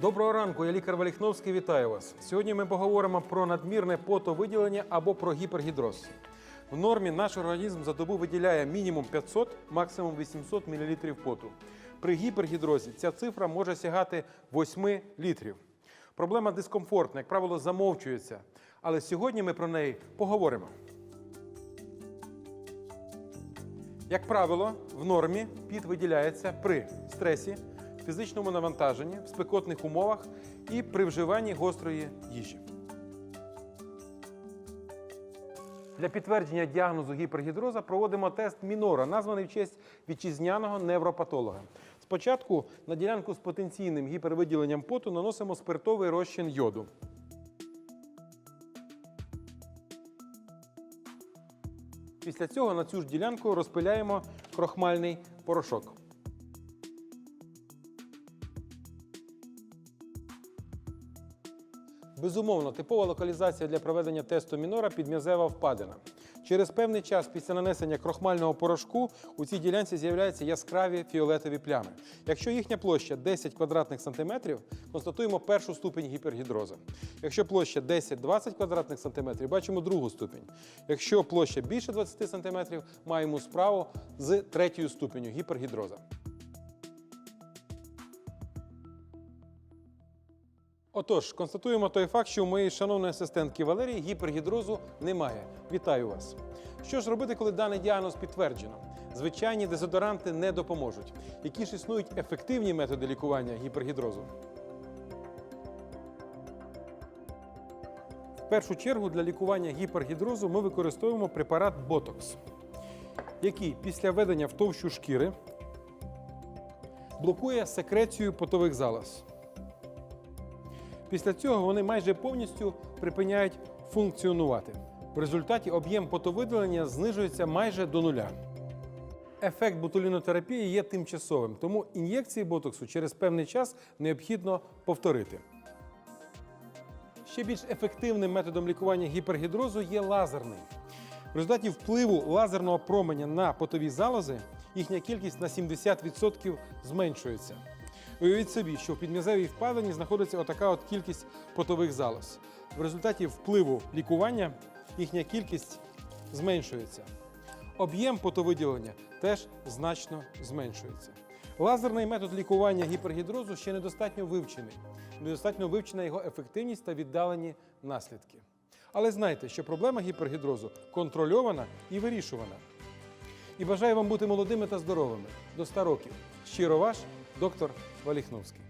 Доброго ранку, я лікар Валіхновський. Вітаю вас. Сьогодні ми поговоримо про надмірне потовиділення або про гіпергідроз. В нормі наш організм за добу виділяє мінімум 500, максимум 800 мл поту. При гіпергідрозі ця цифра може сягати 8 літрів. Проблема дискомфортна, як правило, замовчується. Але сьогодні ми про неї поговоримо. Як правило, в нормі піт виділяється при стресі, фізичному навантаженні, в спекотних умовах і при вживанні гострої їжі. Для підтвердження діагнозу гіпергідроза проводимо тест Мінора, названий в честь вітчизняного невропатолога. Спочатку на ділянку з потенційним гіпервиділенням поту наносимо спиртовий розчин йоду. Після цього на цю ж ділянку розпиляємо крохмальний порошок. Безумовно, типова локалізація для проведення тесту мінора підм'язева впадина. Через певний час після нанесення крохмального порошку у цій ділянці з'являються яскраві фіолетові плями. Якщо їхня площа 10 квадратних сантиметрів, констатуємо першу ступень гіпергідроза. Якщо площа 10-20 квадратних сантиметрів, бачимо другу ступень. Якщо площа більше 20 сантиметрів, маємо справу з третьою ступеню гіпергідроза. Отож, констатуємо той факт, що у моєї шановної асистентки Валерії гіпергідрозу немає. Вітаю вас. Що ж робити, коли даний діагноз підтверджено? Звичайні дезодоранти не допоможуть. Які ж існують ефективні методи лікування гіпергідрозу? В першу чергу для лікування гіпергідрозу ми використовуємо препарат Ботокс, який після введення в товщу шкіри блокує секрецію потових залоз. Після цього вони майже повністю припиняють функціонувати. В результаті об'єм потовидалення знижується майже до нуля. Ефект ботулінотерапії є тимчасовим, тому ін'єкції ботоксу через певний час необхідно повторити. Ще більш ефективним методом лікування гіпергідрозу є лазерний. В результаті впливу лазерного променя на потові залози їхня кількість на 70% зменшується. Уявіть собі, що в підм'язевій впадині знаходиться отака от кількість потових залоз. В результаті впливу лікування їхня кількість зменшується. Об'єм потовиділення теж значно зменшується. Лазерний метод лікування гіпергідрозу ще недостатньо вивчений. Недостатньо вивчена його ефективність та віддалені наслідки. Але знайте, що проблема гіпергідрозу контрольована і вирішувана. І бажаю вам бути молодими та здоровими до 100 років. Щиро ваш доктор Валіхновський.